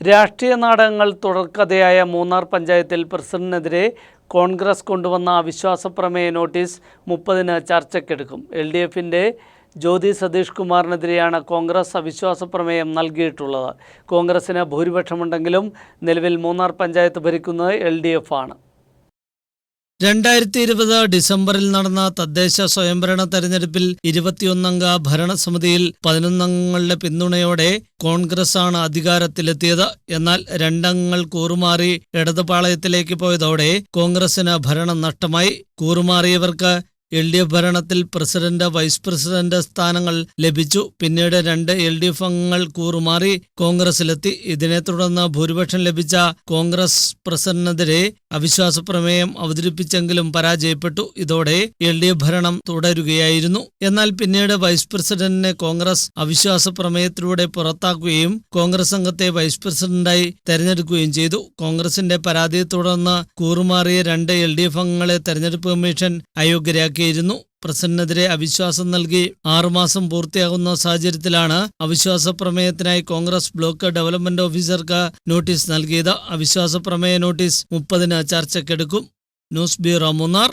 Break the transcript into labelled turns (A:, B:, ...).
A: രാഷ്ട്രീയ നാടകങ്ങൾ തുടർക്കഥയായ മൂന്നാർ പഞ്ചായത്തിൽ പ്രസിഡന്റിനെതിരെ കോൺഗ്രസ് കൊണ്ടുവന്ന അവിശ്വാസ പ്രമേയ നോട്ടീസ് മുപ്പതിന് ചർച്ചയ്ക്കെടുക്കും എൽ ഡി എഫിന്റെ ജ്യോതി സതീഷ് കുമാറിനെതിരെയാണ് കോൺഗ്രസ് അവിശ്വാസ പ്രമേയം നൽകിയിട്ടുള്ളത്. കോൺഗ്രസിന് ഭൂരിപക്ഷമുണ്ടെങ്കിലും നിലവിൽ മൂന്നാർ പഞ്ചായത്ത് ഭരിക്കുന്നത് എൽ ഡി എഫ് ആണ്.
B: രണ്ടായിരത്തി ഇരുപത് ഡിസംബറിൽ നടന്ന തദ്ദേശ സ്വയംഭരണ തെരഞ്ഞെടുപ്പിൽ ഇരുപത്തിയൊന്നംഗ ഭരണസമിതിയിൽ പതിനൊന്നംഗങ്ങളുടെ പിന്തുണയോടെ കോൺഗ്രസാണ് അധികാരത്തിലെത്തിയത്. എന്നാൽ രണ്ടംഗങ്ങൾ കൂറുമാറി ഇടതുപാളയത്തിലേക്ക് പോയതോടെ കോൺഗ്രസിന് ഭരണം നഷ്ടമായി. കൂറുമാറിയവർക്ക് എൽ ഡി എഫ് ഭരണത്തിൽ പ്രസിഡന്റ് വൈസ് പ്രസിഡന്റ് സ്ഥാനങ്ങൾ ലഭിച്ചു. പിന്നീട് രണ്ട് എൽ ഡി എഫ് അംഗങ്ങൾ കൂറുമാറി കോൺഗ്രസിലെത്തി ഇതിനെ തുടർന്ന് ഭൂരിപക്ഷം ലഭിച്ച കോൺഗ്രസ് പ്രസിഡന്റിനെതിരെ അവിശ്വാസ പ്രമേയം അവതരിപ്പിച്ചെങ്കിലും പരാജയപ്പെട്ടു. ഇതോടെ എൽ ഡി എഫ് ഭരണം തുടരുകയായിരുന്നു. എന്നാൽ പിന്നീട് വൈസ് പ്രസിഡന്റിനെ കോൺഗ്രസ് അവിശ്വാസ പ്രമേയത്തിലൂടെ പുറത്താക്കുകയും കോൺഗ്രസ് അംഗത്തെ വൈസ് പ്രസിഡന്റായി തെരഞ്ഞെടുക്കുകയും ചെയ്തു. കോൺഗ്രസിന്റെ പരാതിയെ തുടർന്ന് കൂറുമാറിയ രണ്ട് എൽ ഡി എഫ് അംഗങ്ങളെ തെരഞ്ഞെടുപ്പ് കമ്മീഷൻ അയോഗ്യരാക്കിയിരുന്നു. പ്രസിഡന്റിനെതിരെ അവിശ്വാസം നൽകി ആറുമാസം പൂർത്തിയാകുന്ന സാഹചര്യത്തിലാണ് അവിശ്വാസ പ്രമേയത്തിനായി കോൺഗ്രസ് ബ്ലോക്ക് ഡെവലപ്മെന്റ് ഓഫീസർക്ക് നോട്ടീസ് നൽകിയത്. അവിശ്വാസ പ്രമേയ നോട്ടീസ് മുപ്പതിന് ചർച്ചയ്ക്കെടുക്കും. News bureau Munnar.